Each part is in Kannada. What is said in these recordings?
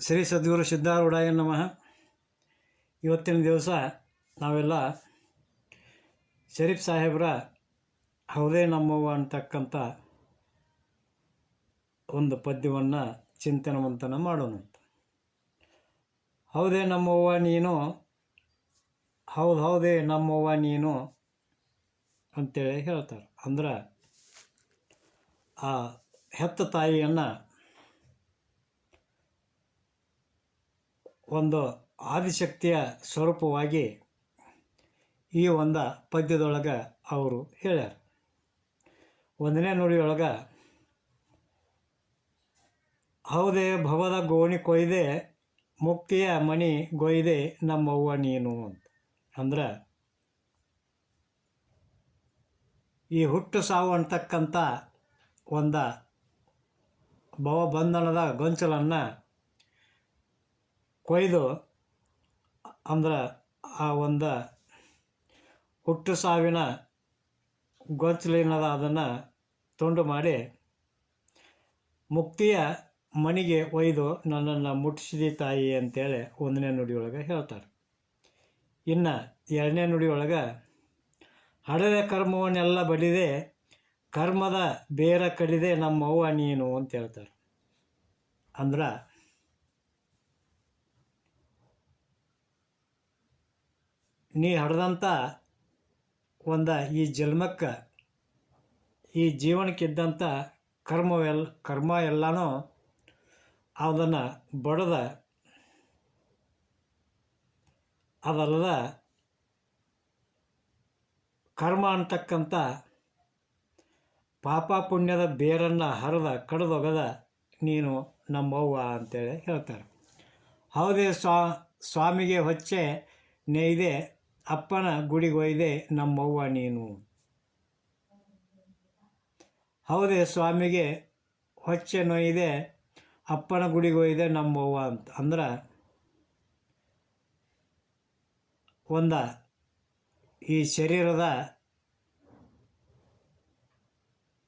ಶ್ರೀ ಸದ್ಗುರು ಸಿದ್ಧಾರೂಢಾಯ ನಮಃ. ಇವತ್ತಿನ ದಿವಸ ನಾವೆಲ್ಲ ಶರೀಫ್ ಸಾಹೇಬ್ರ ಹೌದೇ ನಮ್ಮವ್ವ ಅಂತಕ್ಕಂಥ ಒಂದು ಪದ್ಯವನ್ನು ಚಿಂತನವಂತನ ಮಾಡೋಣ ಹೌದೇ ನಮ್ಮವ್ವ ನೀನು, ಹೌದು ಹೌದೇ ನಮ್ಮವ್ವ ನೀನು ಅಂತೇಳಿ ಹೇಳ್ತಾರೆ. ಅಂದ್ರೆ ಆ ಹೆತ್ತ ತಾಯಿಯನ್ನು ಒಂದು ಆದಿಶಕ್ತಿಯ ಸ್ವರೂಪವಾಗಿ ಈ ಒಂದು ಪದ್ಯದೊಳಗೆ ಅವರು ಹೇಳ್ಯಾರ. ಒಂದನೇ ನುಡಿಯೊಳಗೆ, ಹೌದೇ ಭವದ ಗೋಣಿ ಕೊಯ್ದೆ, ಮುಕ್ತಿಯ ಮಣಿ ಗೊಯ್ದೆ ನಮ್ಮವ್ವ ನೀನು ಅಂತ. ಅಂದ್ರೆ, ಈ ಹುಟ್ಟು ಸಾವು ಅಂತಕ್ಕಂಥ ಒಂದು ಭವಬಂಧನದ ಗೊಂಚಲನ್ನು ಕೊಯ್ದು ಅಂದ್ರೆ ಆ ಒಂದು ಹುಟ್ಟು ಸಾವಿನ ಗೊಂಚಲಿನದ ಅದನ್ನು ತುಂಡು ಮಾಡಿ ಮುಕ್ತಿಯ ಮಣಿಗೆ ಒಯ್ದು ನನ್ನನ್ನು ಮುಟ್ಟಿಸಿದಿ ತಾಯಿ ಅಂತೇಳಿ ಒಂದನೇ ನುಡಿಯೊಳಗೆ ಹೇಳ್ತಾರೆ. ಇನ್ನು ಎರಡನೇ ನುಡಿಯೊಳಗೆ ಹಡದ ಕರ್ಮವನ್ನೆಲ್ಲ ಬಡಿದೆ, ಕರ್ಮದ ಬೇರ ಕಡಿದೆ ನಮ್ಮವ್ವ ನೀನು ಅಂತ ಹೇಳ್ತಾರೆ. ಅಂದ್ರೆ ನೀ ಹಡ್ದಂಥ ಒಂದು ಈ ಜನ್ಮಕ್ಕೆ ಈ ಜೀವನಕ್ಕಿದ್ದಂಥ ಕರ್ಮವೆಲ್ಲ ಕರ್ಮ ಎಲ್ಲನೂ ಅದನ್ನು ಬಡದ, ಅದಲ್ಲದ ಕರ್ಮ ಅಂತಕ್ಕಂಥ ಪಾಪ ಪುಣ್ಯದ ಬೇರನ್ನು ಹರಿದ, ಕಡ್ದೊಗದ ನೀನು ನಮ್ಮವ್ವ ಅಂತೇಳಿ ಹೇಳ್ತಾರೆ. ಹೌದೇ ಸ್ವಾ, ಸ್ವಾಮಿಗೆ ಹೊಚ್ಚೆ ನೇಯ್ದೆ ಅಪ್ಪನ ಗುಡಿಗೊಯ್ದೆ ನಮ್ಮವ್ವ ನೀನು. ಹೌದೇ ಸ್ವಾಮಿಗೆ, ಹೊಚ್ಚೆ ನೊಯ್ದೆ, ಅಪ್ಪನ ಗುಡಿಗೊಯ್ದೆ ನಮ್ಮವ್ವ ಅಂತ. ಅಂದ್ರೆ ಒಂದ, ಈ ಶರೀರದ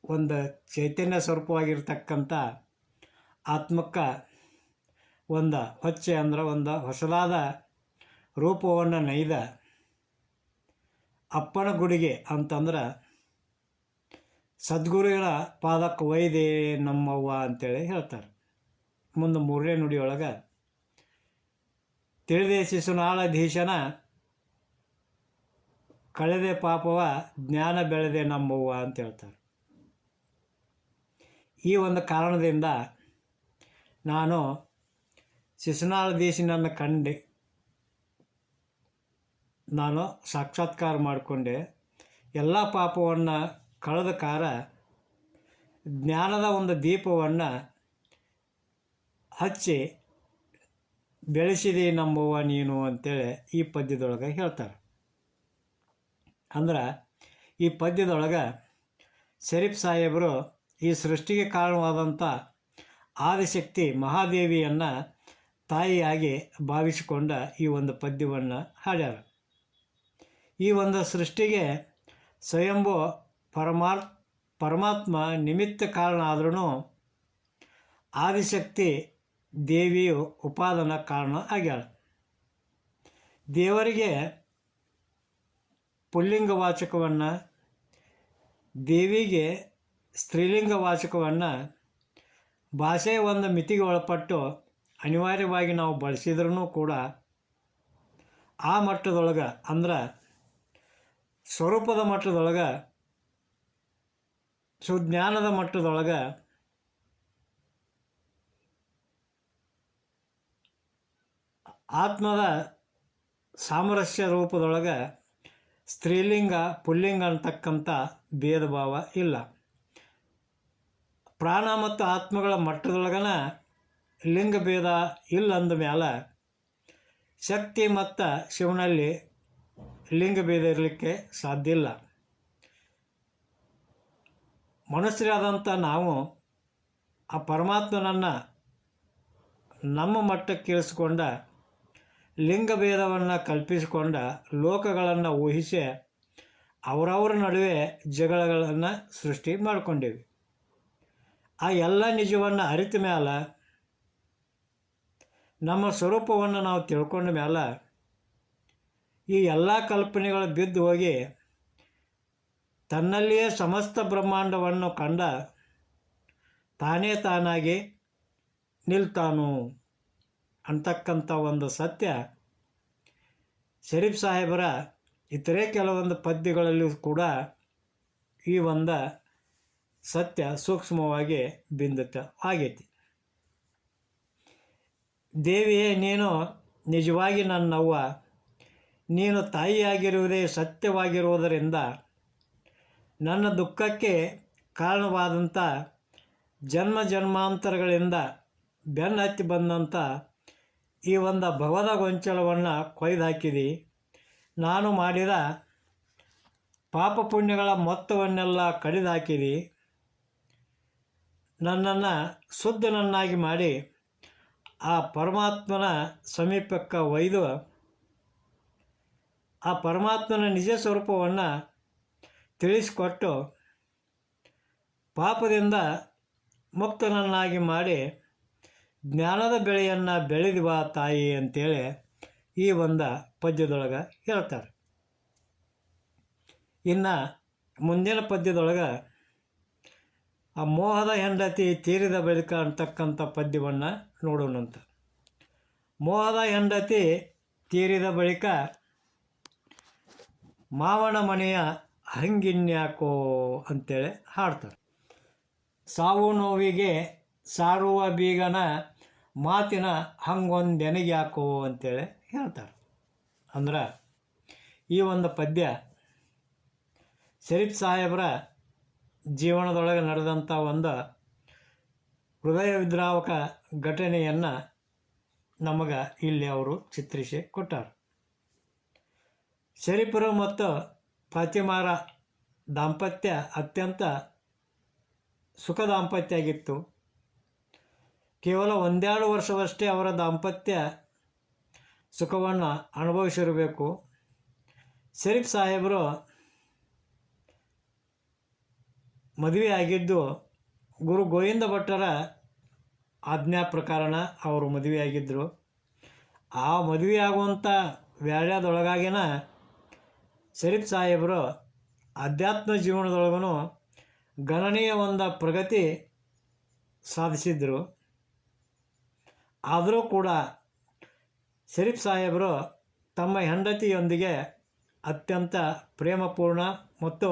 ಒಂದು ಚೈತನ್ಯ ಸ್ವರೂಪವಾಗಿರ್ತಕ್ಕಂಥ ಆತ್ಮಕ್ಕೆ ಒಂದು, ಹೊಚ್ಚೆ ಅಂದ್ರೆ ಒಂದು ಹೊಸದಾದ ರೂಪವನ್ನು ನೈದ. ಅಪ್ಪನ ಗುಡಿಗೆ ಅಂತಂದ್ರೆ, ಸದ್ಗುರುಗಳ ಪಾದಕ್ಕೆ ಒಯ್ದೆ ನಮ್ಮವ್ವ ಅಂತೇಳಿ ಹೇಳ್ತಾರೆ. ಮುಂದೆ ಮೂರನೇ ನುಡಿಯೊಳಗೆ, ತಿಳಿದೆ ಶಿಶುನಾಳಧೀಶನ ಕಳೆದೆ ಪಾಪವ ಜ್ಞಾನ ಬೆಳೆದೆ ನಮ್ಮವ್ವ ಅಂತ ಹೇಳ್ತಾರೆ ಈ ಒಂದು ಕಾರಣದಿಂದ ನಾನು ಶಿಶುನಾಳಧೀಶನನ್ನು ಕಂಡು. ನಾನು ಸಾಕ್ಷಾತ್ಕಾರ ಮಾಡಿಕೊಂಡೆ. ಎಲ್ಲ ಪಾಪವನ್ನು ಕಳೆದ ಕಾರ ಜ್ಞಾನದ ಒಂದು ದೀಪವನ್ನು ಹಚ್ಚಿ ಬೆಳೆಸಿದೆ ನಂಬುವ ನೀನು ಅಂತೇಳಿ ಈ ಪದ್ಯದೊಳಗೆ ಹೇಳ್ತಾರೆ. ಅಂದ್ರೆ ಈ ಪದ್ಯದೊಳಗೆ ಶರೀಫ್ ಸಾಹೇಬರು ಈ ಸೃಷ್ಟಿಗೆ ಕಾರಣವಾದಂಥ ಆದಿಶಕ್ತಿ ಮಹಾದೇವಿಯನ್ನು ತಾಯಿಯಾಗಿ ಭಾವಿಸಿಕೊಂಡ ಈ ಒಂದು ಪದ್ಯವನ್ನು ಹಾಡ್ಯಾರ. ಈ ಒಂದು ಸೃಷ್ಟಿಗೆ ಸ್ವಯಂಭು ಪರಮಾರ್, ಪರಮಾತ್ಮ ನಿಮಿತ್ತ ಕಾರಣ ಆದ್ರೂ ಆದಿಶಕ್ತಿ ದೇವಿಯು ಉಪಾದನ ಕಾರಣ ಆಗ್ಯಾಳ. ದೇವರಿಗೆ ಪುಲ್ಲಿಂಗ ವಾಚಕವನ್ನು, ದೇವಿಗೆ ಸ್ತ್ರೀಲಿಂಗ ವಾಚಕವನ್ನು ಭಾಷೆಯ ಒಂದು ಮಿತಿಗೆ ಒಳಪಟ್ಟು ಅನಿವಾರ್ಯವಾಗಿ ನಾವು ಬಳಸಿದ್ರೂ ಕೂಡ ಆ ಮಟ್ಟದೊಳಗೆ ಅಂದ್ರೆ ಸ್ವರೂಪದ ಮಟ್ಟದೊಳಗೆ ಸುಜ್ಞಾನದ ಮಟ್ಟದೊಳಗೆ ಆತ್ಮದ ಸಾಮರಸ್ಯ ರೂಪದೊಳಗೆ ಸ್ತ್ರೀಲಿಂಗ, ಪುಲ್ಲಿಂಗ ಅಂತಕ್ಕಂಥ ಭೇದ ಭಾವ ಇಲ್ಲ. ಪ್ರಾಣ ಮತ್ತು ಆತ್ಮಗಳ ಮಟ್ಟದೊಳಗನ ಲಿಂಗ ಭೇದ ಇಲ್ಲ ಅಂದ ಮೇಲೆ ಶಕ್ತಿ ಮತ್ತು ಶಿವನಲ್ಲಿ ಲಿಂಗ ಭೇದ ಇರಲಿಕ್ಕೆ ಸಾಧ್ಯ ಇಲ್ಲ. ಮನುಷ್ಯರಾದಂಥ ನಾವು ಆ ಪರಮಾತ್ಮನನ್ನು ನಮ್ಮ ಮಟ್ಟಕ್ಕೆ ಲಿಂಗಭೇದವನ್ನು ಲಿಂಗ ಭೇದವನ್ನು ಕಲ್ಪಿಸಿಕೊಂಡ ಲೋಕಗಳನ್ನು ಊಹಿಸಿ ಅವರವರ ನಡುವೆ ಜಗಳಗಳನ್ನು ಸೃಷ್ಟಿ ಮಾಡಿಕೊಂಡಿವಿ. ಆ ಎಲ್ಲ ನಿಜವನ್ನು ಅರಿತ ಮೇಲೆ ನಮ್ಮ ಸ್ವರೂಪವನ್ನು ನಾವು ತಿಳ್ಕೊಂಡ ಮೇಲೆ ಈ ಎಲ್ಲ ಕಲ್ಪನೆಗಳು ಬಿದ್ದು ಹೋಗಿ ತನ್ನಲ್ಲಿಯೇ ಸಮಸ್ತ ಬ್ರಹ್ಮಾಂಡವನ್ನು ಕಂಡ ತಾನೇ ತಾನಾಗಿ ನಿಲ್ತಾನು ಅಂತಕ್ಕಂಥ ಒಂದು ಸತ್ಯ ಶರೀಫ್ ಸಾಹೇಬರ ಇತರೆ ಕೆಲವೊಂದು ಪದ್ಯಗಳಲ್ಲಿ ಕೂಡ ಈ ಒಂದು ಸತ್ಯ ಸೂಕ್ಷ್ಮವಾಗಿ ಬಿಂದಿತ ಆಗೈತಿ. ದೇವಿಯೇ ನೀನು ನಿಜವಾಗಿ ನನ್ನವ್ವ ನೀನು ತಾಯಿಯಾಗಿರುವುದೇ ಸತ್ಯವಾಗಿರುವುದರಿಂದ ನನ್ನ ದುಃಖಕ್ಕೆ ಕಾರಣವಾದಂಥ ಜನ್ಮ ಜನ್ಮಾಂತರಗಳಿಂದ ಬೆನ್ನು ಹತ್ತಿ ಬಂದಂಥ ಈ ಒಂದು ಭವದ ಗೊಂಚಲವನ್ನು ಕೊಯ್ದು ನಾನು ಮಾಡಿದ ಪಾಪ ಪುಣ್ಯಗಳ ಮೊತ್ತವನ್ನೆಲ್ಲ ಕಡಿದು ಹಾಕಿದಿ ನನ್ನನ್ನು ಶುದ್ಧನನ್ನಾಗಿ ಮಾಡಿ ಆ ಪರಮಾತ್ಮನ ಸಮೀಪಕ್ಕೆ ಒಯ್ದು ಆ ಪರಮಾತ್ಮನ ನಿಜ ಸ್ವರೂಪವನ್ನು ತಿಳಿಸಿಕೊಟ್ಟು ಪಾಪದಿಂದ ಮುಕ್ತನನ್ನಾಗಿ ಮಾಡಿ ಜ್ಞಾನದ ಬೆಳೆಯನ್ನು ಬೆಳೆದಿವ ತಾಯಿ ಅಂತೇಳಿ ಈ ಒಂದು ಪದ್ಯದೊಳಗೆ ಹೇಳ್ತಾರೆ. ಇನ್ನು ಮುಂದಿನ ಪದ್ಯದೊಳಗೆ ಆ ಮೋಹದ ಹೆಂಡತಿ ತೀರಿದ ಬಳಿಕ ಅಂತಕ್ಕಂಥ ಪದ್ಯವನ್ನು ನೋಡೋಣಂತ. ಮೋಹದ ಹೆಂಡತಿ ತೀರಿದ ಬಳಿಕ ಮಾವನ ಮನೆಯ ಹಂಗಿನ್ಯಾಕೋ ಅಂತೇಳಿ ಹಾಡ್ತಾರೆ. ಸಾವು ನೋವಿಗೆ ಸಾರುವ ಬೀಗನ ಮಾತಿನ ಹಂಗೊಂದೆನಗ್ಯಾಕೋ ಅಂತೇಳಿ ಹೇಳ್ತಾರೆ. ಅಂದ್ರೆ ಈ ಒಂದು ಪದ್ಯ ಶರೀಫ್ ಸಾಹೇಬರ ಜೀವನದೊಳಗೆ ನಡೆದಂಥ ಒಂದು ಹೃದಯ ವಿದ್ರಾವಕ ಘಟನೆಯನ್ನು ನಮಗೆ ಇಲ್ಲಿ ಅವರು ಚಿತ್ರಿಸಿ ಕೊಟ್ಟಾರೆ. ಶರೀಫರು ಮತ್ತು ಫಾತಿಮಾರ ದಾಂಪತ್ಯ ಅತ್ಯಂತ ಸುಖ ದಾಂಪತ್ಯ ಆಗಿತ್ತು ಕೇವಲ ಒಂದೆರಡು ವರ್ಷವಷ್ಟೇ ಅವರ ದಾಂಪತ್ಯ ಸುಖವನ್ನು ಅನುಭವಿಸಿರಬೇಕು. ಶರೀಫ್ ಸಾಹೇಬರು ಮದುವೆ ಆಗಿದ್ದು ಗುರು ಗೋವಿಂದ ಭಟ್ಟರ ಆಜ್ಞಾ ಪ್ರಕಾರನ ಅವರು ಮದುವೆಯಾಗಿದ್ದರು. ಆ ಮದುವೆಯಾಗುವಂಥ ವ್ಯಾಳ್ಯದೊಳಗಾಗಿನ ಶರೀಫ್ ಸಾಹೇಬರು ಅಧ್ಯಾತ್ಮ ಜೀವನದೊಳಗೂ ಗಣನೀಯ ಒಂದು ಪ್ರಗತಿ ಸಾಧಿಸಿದರು. ಆದರೂ ಕೂಡ ಶರೀಫ್ ಸಾಹೇಬರು ತಮ್ಮ ಹೆಂಡತಿಯೊಂದಿಗೆ ಅತ್ಯಂತ ಪ್ರೇಮಪೂರ್ಣ ಮತ್ತು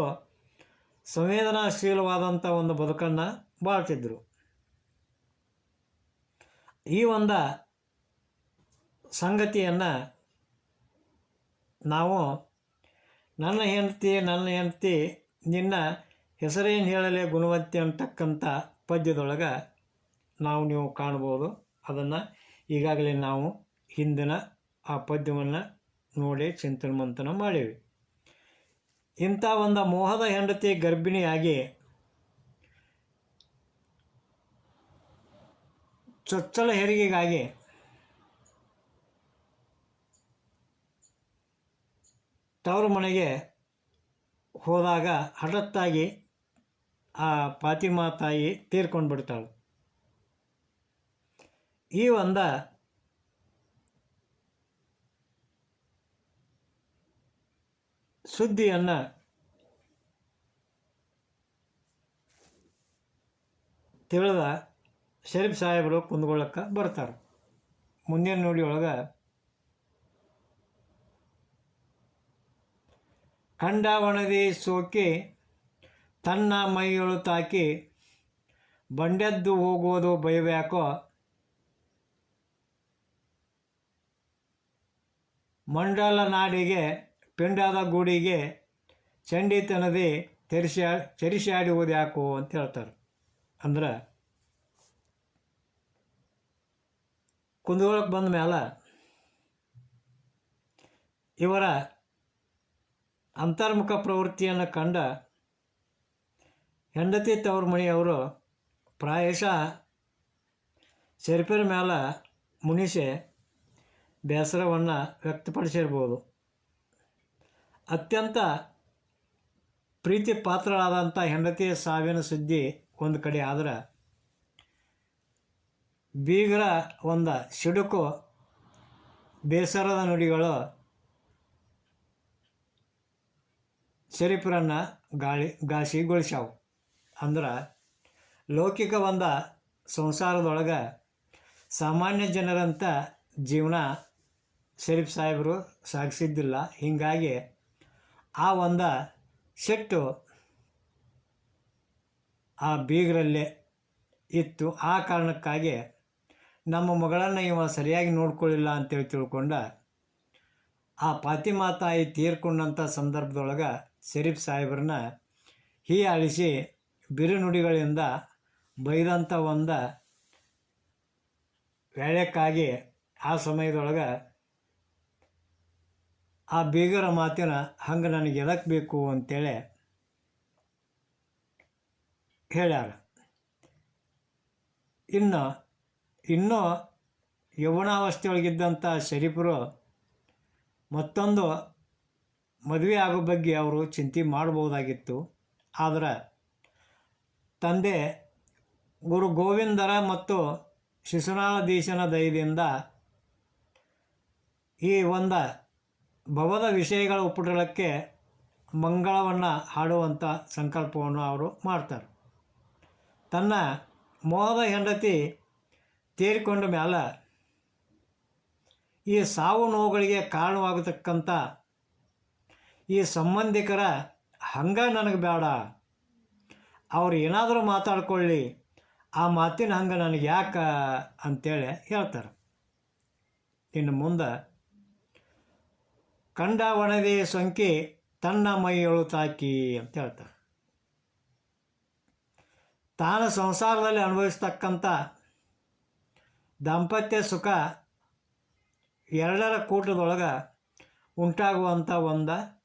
ಸಂವೇದನಾಶೀಲವಾದಂಥ ಒಂದು ಬದುಕನ್ನು ಬಾಳ್ತಿದ್ದರು ಈ ಒಂದು ಸಂಗತಿಯನ್ನು ನಾವು ನನ್ನ ಹೆಂಡತಿ ನನ್ನ ಹೆಂಡತಿ, ನಿನ್ನ ಹೆಸರೇನು ಹೇಳಲೇ ಗುಣವತ್ತೆ ಅಂತಕ್ಕಂಥ ಪದ್ಯದೊಳಗೆ ನಾವು ನೀವು ಕಾಣ್ಬೋದು ಅದನ್ನು ಈಗಾಗಲೇ ನಾವು ಹಿಂದಿನ ಆ ಪದ್ಯವನ್ನು ನೋಡಿ ಚಿಂತನ ಮಂಥನ ಮಾಡೀವಿ. ಇಂಥ ಒಂದು ಮೋಹದ ಹೆಂಡತಿ ಗರ್ಭಿಣಿಯಾಗಿ ಚೊಚ್ಚಲ ಹೆರಿಗೆಗಾಗಿ ತವರು ಮನೆಗೆ ಹೋದಾಗ ಹಠತ್ತಾಗಿ ಆ ಪಾತಿಮಾ ತಾಯಿ ತೀರ್ಕೊಂಡು ಬಿಡ್ತಾಳು. ಈ ಒಂದ ಸುದ್ದಿಯನ್ನು ತಿಳಿದ ಶರೀಫ್ ಸಾಹೇಬರು ಕುಂದ್ಕೊಳ್ಳಕ್ಕೆ ಬರ್ತಾರೆ. ಮುಂದಿನ ನುಡಿ ಒಳಗೆ ಖಂಡಾವಣದಿ ಸೋಕಿ ತನ್ನ ಮೈಯೊಳು ತಾಕಿ ಬಂಡೆದ್ದು ಹೋಗೋದು ಬಯಬೇಕೋ ಮಂಡಲ ನಾಡಿಗೆ, ಪಿಂಡಾದ ಗೂಡಿಗೆ ಚಂಡಿತನದಿ ತೆರಿಸಿ ಚರಿಸಾಡುವುದು ಯಾಕೋ ಅಂತ ಹೇಳ್ತಾರೆ. ಅಂದ್ರೆ ಕುಂದಗೋಳಕ್ಕೆ ಬಂದ ಮೇಲೆ ಇವರ ಅಂತರ್ಮುಖ ಪ್ರವೃತ್ತಿಯನ್ನು ಕಂಡ ಹೆಂಡತಿ ತವ್ರ ಮನೆಯವರು ಪ್ರಾಯಶಃ ಶರೀಫರ ಮೇಲೆ ಮುನಿಸಿ ಬೇಸರವನ್ನು ವ್ಯಕ್ತಪಡಿಸಿರ್ಬೋದು. ಅತ್ಯಂತ ಪ್ರೀತಿ ಪಾತ್ರರಾದಂಥ ಹೆಂಡತಿಯ ಸಾವಿನ ಸುದ್ದಿ ಒಂದು ಕಡೆ ಆದ್ರೆ ಬೀಗರ ಒಂದು ಸಿಡುಕು ಬೇಸರದ ನುಡಿಗಳು ಶರೀಫರನ್ನು ಗಾಳಿ, ಘಾಸಿಗೊಳಿಸ್ಯಾವು. ಅಂದ್ರೆ ಲೌಕಿಕ ಒಂದ ಸಂಸಾರದೊಳಗೆ ಸಾಮಾನ್ಯ ಜನರಂತ ಜೀವನ ಶರೀಫ್ ಸಾಹೇಬರು ಸಾಗಿಸಿದ್ದಿಲ್ಲ. ಹೀಗಾಗಿ ಆ ಒಂದ ಸೆಟ್ಟು ಆ ಬೀಗರಲ್ಲೇ ಇತ್ತು. ಆ ಕಾರಣಕ್ಕಾಗಿ ನಮ್ಮ ಮಗಳನ್ನು ಇವ ಸರಿಯಾಗಿ ನೋಡ್ಕೊಳ್ಳಿಲ್ಲ ಅಂತೇಳಿ ತಿಳ್ಕೊಂಡ ಆ ಪಾತಿಮಾತಾಯಿ ತೀರ್ಕೊಂಡಂಥ ಸಂದರ್ಭದೊಳಗೆ ಶರೀಫ್ ಸಾಹೇಬ್ರನ್ನ ಹೀ ಅಳಿಸಿ ಬಿರುನುಡಿಗಳಿಂದ ಬೈದಂಥ ಒಂದು ವೇಳೆಕ್ಕಾಗಿ ಆ ಸಮಯದೊಳಗೆ ಆ ಬೀಗರ ಮಾತಿನ ಹಂಗೆ ನನಗೆ ಎದಕ್ಕೆ ಬೇಕು ಅಂತೇಳಿ ಹೇಳ್ಯಾರ. ಇನ್ನು ಇನ್ನೂ ಯೌವನಾವಸ್ಥೆಯೊಳಗಿದ್ದಂಥ ಶರೀಫರು ಮತ್ತೊಂದು ಮದುವೆ ಆಗೋ ಬಗ್ಗೆ ಅವರು ಚಿಂತೆ ಮಾಡ್ಬೋದಾಗಿತ್ತು. ಆದರೆ ತಂದೆ ಗುರು ಗೋವಿಂದರ ಮತ್ತು ಶಿಶುನಾಳ ದೇಶನ ದಯದಿಂದ ಈ ಒಂದು ಭವದ ವಿಷಯಗಳ ಉಪಟಳಕ್ಕೆ ಮಂಗಳವನ್ನು ಹಾಡುವಂಥ ಸಂಕಲ್ಪವನ್ನು ಅವರು ಮಾಡ್ತಾರೆ. ತನ್ನ ಮೋಹದ ಹೆಂಡತಿ ತೇರಿಕೊಂಡ ಮೇಲೆ ಈ ಸಾವು ನೋವುಗಳಿಗೆ ಕಾರಣವಾಗತಕ್ಕಂಥ ಈ ಸಂಬಂಧಿಕರ ಹಂಗೆ ನನಗೆ ಬೇಡ ಅವ್ರು ಏನಾದರೂ ಮಾತಾಡ್ಕೊಳ್ಳಿ. ಆ ಮಾತಿನ ಹಂಗೆ ನನಗೆ ಯಾಕೆ ಅಂತೇಳಿ ಹೇಳ್ತಾರೆ. ಇನ್ನು ಮುಂದೆ, ಕಂಡ ಒಣದೆ ಸೊಂಕಿ ತನ್ನ ಮೈಯೊಳು ತಾಕಿ ಅಂತ ಹೇಳ್ತಾರೆ. ತಾನು ಸಂಸಾರದಲ್ಲಿ ಅನುಭವಿಸ್ತಕ್ಕಂಥ ದಾಂಪತ್ಯ ಸುಖ ಎರಡರ ಕೂಟದೊಳಗೆ ಉಂಟಾಗುವಂಥ ಒಂದು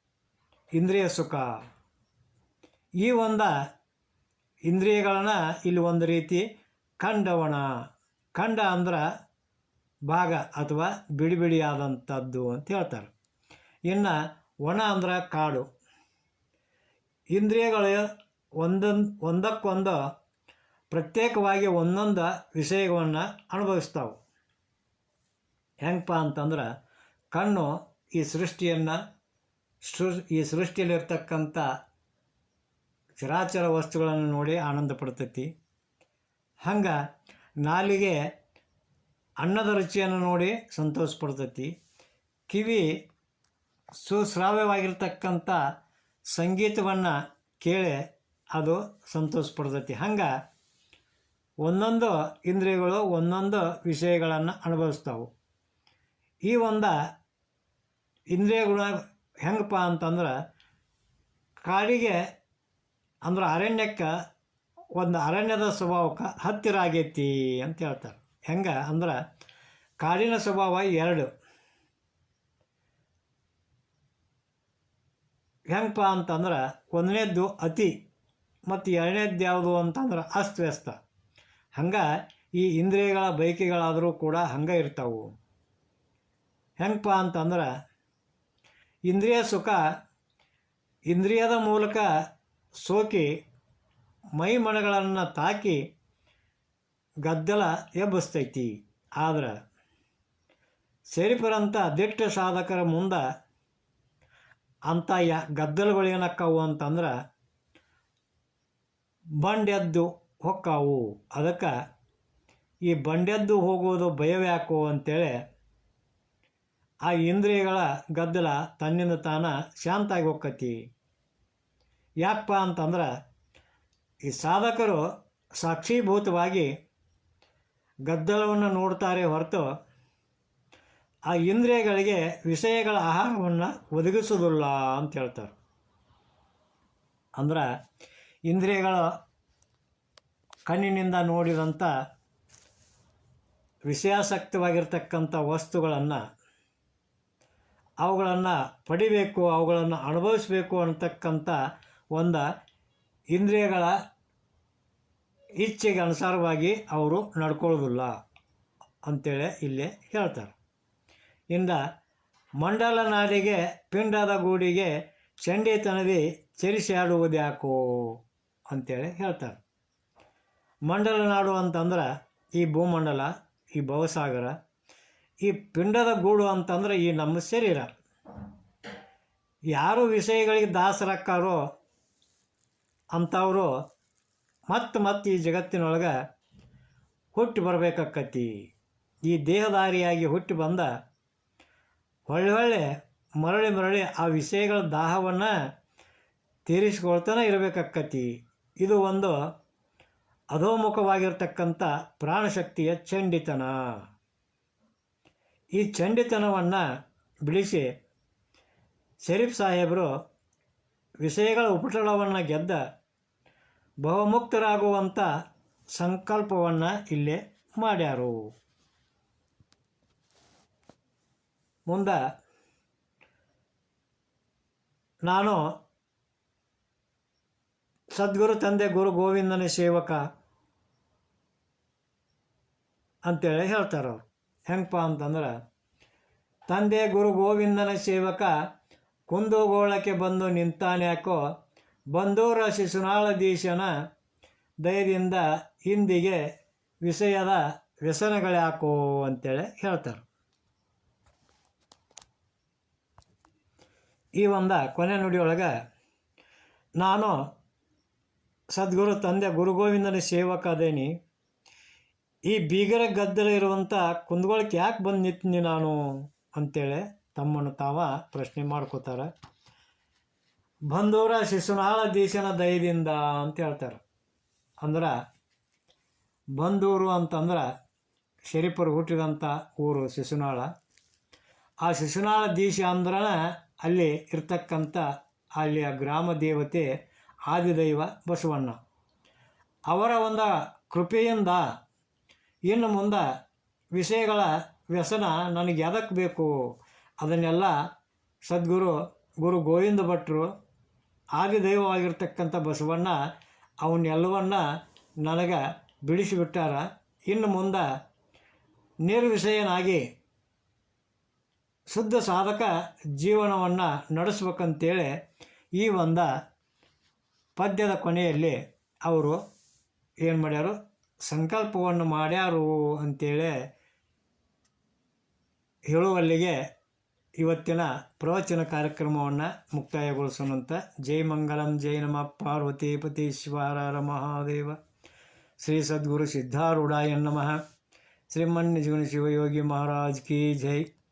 ಇಂದ್ರಿಯ ಸುಖ. ಈ ಒಂದು ಇಂದ್ರಿಯಗಳನ್ನ ಇಲ್ಲಿ ಒಂದು ರೀತಿ ಖಂಡವಣ. ಖಂಡ ಅಂದ್ರೆ ಭಾಗ ಅಥವಾ ಬಿಡಿ ಬಿಡಿಯಾದಂಥದ್ದು ಅಂತ ಹೇಳ್ತಾರೆ. ಇನ್ನು ಒಣ ಅಂದ್ರೆ ಕಾಡು. ಇಂದ್ರಿಯಗಳು ಒಂದೊಂದು ಒಂದಕ್ಕೊಂದು ಪ್ರತ್ಯೇಕವಾಗಿ ಒಂದೊಂದು ವಿಷಯವನ್ನು ಅನುಭವಿಸ್ತಾವೆ. ಹೆಂಗಪ್ಪ ಅಂತಂದ್ರೆ ಕಣ್ಣು ಈ ಸೃಷ್ಟಿಯನ್ನು ಸೃ, ಈ ಸೃಷ್ಟಿಯಲ್ಲಿರ್ತಕ್ಕಂಥ ಚರಾಚರ ವಸ್ತುಗಳನ್ನು ನೋಡಿ ಆನಂದ ಪಡ್ತೈತಿ. ಹಂಗೆ ನಾಲಿಗೆ ಅನ್ನದ ರುಚಿಯನ್ನು ನೋಡಿ ಸಂತೋಷ ಪಡ್ತೈತಿ. ಕಿವಿ ಸುಶ್ರಾವ್ಯವಾಗಿರ್ತಕ್ಕಂಥ ಸಂಗೀತವನ್ನು ಕೇಳಿ ಅದು ಸಂತೋಷ ಪಡ್ತೈತಿ. ಹಂಗೆ ಒಂದೊಂದು ಇಂದ್ರಿಯಗಳು ಒಂದೊಂದು ವಿಷಯಗಳನ್ನು ಅನುಭವಿಸ್ತಾವೆ. ಈ ಒಂದು ಇಂದ್ರಿಯಗಳು ಹೆಂಗಪ್ಪ ಅಂತಂದ್ರೆ, ಕಾಡಿಗೆ ಅಂದ್ರೆ ಅರಣ್ಯಕ್ಕೆ ಒಂದು ಅರಣ್ಯದ ಸ್ವಭಾವಕ್ಕೆ ಹತ್ತಿರ ಆಗೈತಿ ಅಂತ ಹೇಳ್ತಾರೆ. ಹೆಂಗೆ ಅಂದ್ರೆ, ಕಾಡಿನ ಸ್ವಭಾವ ಎರಡು. ಹೆಂಗಪ್ಪ ಅಂತಂದ್ರೆ, ಒಂದನೇದ್ದು ಅತಿ ಮತ್ತು ಎರಡನೇದ್ದು ಯಾವುದು ಅಂತಂದ್ರೆ ಅಸ್ತವ್ಯಸ್ತ. ಹಂಗೆ ಈ ಇಂದ್ರಿಯಗಳ ಬೈಕಿಗಳಾದರೂ ಕೂಡ ಹಂಗೆ ಇರ್ತಾವೆ. ಹೆಂಗಪ್ಪ ಅಂತಂದ್ರೆ ಇಂದ್ರಿಯ ಸುಖ ಇಂದ್ರಿಯದ ಮೂಲಕ ಸೋಕಿ ಮೈ ಮನಗಳನ್ನು ತಾಕಿ ಗದ್ದಲ ಎಬ್ಬಿಸ್ತೈತಿ. ಆದ್ರೆ ಸೇರಿಪರಂಥ ದಿಟ್ಟ ಸಾಧಕರ ಮುಂದೆ ಅಂಥ ಯಾ ಗದ್ದಲಗಳು ಏನಕ್ಕಾವು ಅಂತಂದ್ರೆ ಬಂಡೆದ್ದು ಹೊಕ್ಕಾವು. ಅದಕ್ಕೆ ಈ ಬಂಡೆದ್ದು ಹೋಗೋದು ಭಯವ್ಯಾಕೋ ಅಂತೇಳಿ ಆ ಇಂದ್ರಿಯಗಳ ಗದ್ದಲ ತನ್ನಿಂದ ತಾನ ಶಾಂತಾಗಿ ಹೋಗ್ಕತಿ ಯಾಕಪ್ಪ ಅಂತಂದ್ರೆ, ಈ ಸಾಧಕರು ಸಾಕ್ಷೀಭೂತವಾಗಿ ಗದ್ದಲವನ್ನು ನೋಡ್ತಾರೆ ಹೊರತು ಆ ಇಂದ್ರಿಯಗಳಿಗೆ ವಿಷಯಗಳ ಆಹಾರವನ್ನು ಒದಗಿಸೋದಿಲ್ಲ ಅಂತ ಹೇಳ್ತಾರೆ. ಅಂದ್ರೆ, ಇಂದ್ರಿಯಗಳ ಕಣ್ಣಿನಿಂದ ನೋಡಿದಂಥ ವಿಷಯಾಸಕ್ತವಾಗಿರ್ತಕ್ಕಂಥ ವಸ್ತುಗಳನ್ನು ಅವುಗಳನ್ನು ಪಡಿಬೇಕು, ಅವುಗಳನ್ನು ಅನುಭವಿಸಬೇಕು ಅಂತಕ್ಕಂಥ ಒಂದು ಇಂದ್ರಿಯಗಳ ಇಚ್ಛೆಗೆ ಅನುಸಾರವಾಗಿ ಅವರು ನಡ್ಕೊಳ್ಳೋದಿಲ್ಲ ಅಂತೇಳಿ ಇಲ್ಲಿ ಹೇಳ್ತಾರೆ. ಇಂದ ಮಂಡಲ ನಾಡಿಗೆ, ಪಿಂಡದ ಗೂಡಿಗೆ ಚಂಡಿ ತನದಿ ಚರಿಸಾಡುವುದು ಯಾಕೋ ಅಂತೇಳಿ ಹೇಳ್ತಾರೆ. ಮಂಡಲ ನಾಡು ಅಂತಂದ್ರೆ ಈ ಭೂಮಂಡಲ, ಈ ಭವಸಾಗರ ಈ ಪಿಂಡದ ಗೂಡು ಅಂತಂದ್ರೆ ಈ ನಮ್ಮ ಶರೀರ. ಯಾರು ವಿಷಯಗಳಿಗೆ ದಾಸರಕ್ಕಾರೋ ಅಂಥವರು ಮತ್ತೆ ಮತ್ತೆ ಈ ಜಗತ್ತಿನೊಳಗೆ ಹುಟ್ಟಿ ಬರಬೇಕಾಕತಿ ಈ ದೇಹದಾರಿಯಾಗಿ ಹುಟ್ಟಿ ಬಂದ ಹೊಳ್ಳೆ ಹೊಳ್ಳೆ ಮರಳಿ ಮರಳಿ ಆ ವಿಷಯಗಳ ದಾಹವನ್ನು ತೀರಿಸ್ಕೊಳ್ತಾನೆ ಇರಬೇಕಾಕತಿ ಇದು ಒಂದು ಅಧೋಮುಖವಾಗಿರ್ತಕ್ಕಂಥ ಪ್ರಾಣಶಕ್ತಿಯ ಚಂಡಿತನ. ಈ ಚಂಡಿತನವನ್ನು ಬಿಡಿಸಿ ಶರೀಫ್ ಸಾಹೇಬರು ವಿಷಯಗಳ ಉಪಟಳವನ್ನು ಗೆದ್ದ ಬಹುಮುಕ್ತರಾಗುವಂಥ ಸಂಕಲ್ಪವನ್ನು ಇಲ್ಲೇ ಮಾಡ್ಯಾರು. ಮುಂದ ನಾನು ಸದ್ಗುರು ತಂದೆ ಗುರು ಗೋವಿಂದನ ಸೇವಕ ಅಂತೇಳಿ ಹೇಳ್ತಾರೆ ಹೆಂಗಪ್ಪ ಅಂತಂದ್ರೆ, ತಂದೆ ಗುರು ಗೋವಿಂದನ ಸೇವಕ, ಕುಂದುಗೋಳಕ್ಕೆ ಬಂದು ನಿಂತಾನ್ಯಾಕೋ ಬಂದೂರ ಶಿಶುನಾಳಧೀಶನ ದಯದಿಂದ ಹಿಂದಿಗೆ ವಿಷಯದ ವ್ಯಸನಗಳ್ಯಾಕೋ ಅಂತೇಳಿ ಹೇಳ್ತಾರೆ. ಈ ಒಂದು ಕೊನೆ ನುಡಿಯೊಳಗೆ, ನಾನು ಸದ್ಗುರು ತಂದೆ ಗುರು ಗೋವಿಂದನ ಸೇವಕ ಅದೇನಿ ಈ ಬೀಗರ ಗದ್ದಲ ಇರುವಂಥ ಕುಂದಗೋಳಕ್ಕೆ ಯಾಕೆ ಬಂದು ನಿಂತೀನಿ ನಾನು ಅಂತೇಳಿ ತಮ್ಮನ್ನು ತಾವ ಪ್ರಶ್ನೆ ಮಾಡ್ಕೋತಾರೆ. ಬಂದವರ ಶಿಶುನಾಳ ದೇಶನ ದಯದಿಂದ ಅಂತ ಹೇಳ್ತಾರೆ. ಅಂದ್ರೆ ಬಂದೂರು ಅಂತಂದ್ರೆ ಶರೀಫರು ಹುಟ್ಟಿದಂಥ ಊರು ಶಿಶುನಾಳ. ಆ ಶಿಶುನಾಳ ದೇಶ ಅಂದ್ರೆ ಅಲ್ಲಿ ಇರ್ತಕ್ಕಂಥ ಅಲ್ಲಿಯ ಗ್ರಾಮ ದೇವತೆ ಆದಿದೈವ ಬಸವಣ್ಣ. ಅವರ ಒಂದು ಕೃಪೆಯಿಂದ ಇನ್ನು ಮುಂದೆ ವಿಷಯಗಳ ವ್ಯಸನ ನನಗೆ ಎದಕ್ಕೆ ಬೇಕು? ಅದನ್ನೆಲ್ಲ ಸದ್ಗುರು, ಗುರು ಗೋವಿಂದ ಭಟ್ರು ಆದಿದೈವವಾಗಿರ್ತಕ್ಕಂಥ ಬಸವಣ್ಣ ಅವನ್ನೆಲ್ಲವನ್ನ ನನಗೆ ಬಿಡಿಸಿಬಿಟ್ಟಾರ. ಇನ್ನು ಮುಂದೆ ನಿರ್ವಿಷಯನಾಗಿ ಶುದ್ಧ ಸಾಧಕ ಜೀವನವನ್ನು ನಡೆಸ್ಬೇಕಂತೇಳಿ ಈ ಒಂದು ಪದ್ಯದ ಕೊನೆಯಲ್ಲಿ ಅವರು ಏನು ಮಾಡ್ಯಾರು? ಸಂಕಲ್ಪವನ್ನು ಮಾಡ್ಯಾರು ಅಂತೇಳಿ ಹೇಳುವಲ್ಲಿಗೆ ಇವತ್ತಿನ ಪ್ರವಚನ ಕಾರ್ಯಕ್ರಮವನ್ನು ಮುಕ್ತಾಯಗೊಳಿಸೋಣಂತ. ಜೈ ಮಂಗಲಂ, ಜೈ ನಮ. ಪಾರ್ವತಿ ಪತೀಶ್ವರ ಮಹಾದೇವ. ಶ್ರೀ ಸದ್ಗುರು ಸಿದ್ಧಾರೂಢಾಯ ನಮಃ. ಶ್ರೀಮನ್ ಜೀವನ ಶಿವಯೋಗಿ ಮಹಾರಾಜ್ ಕಿ ಜೈ.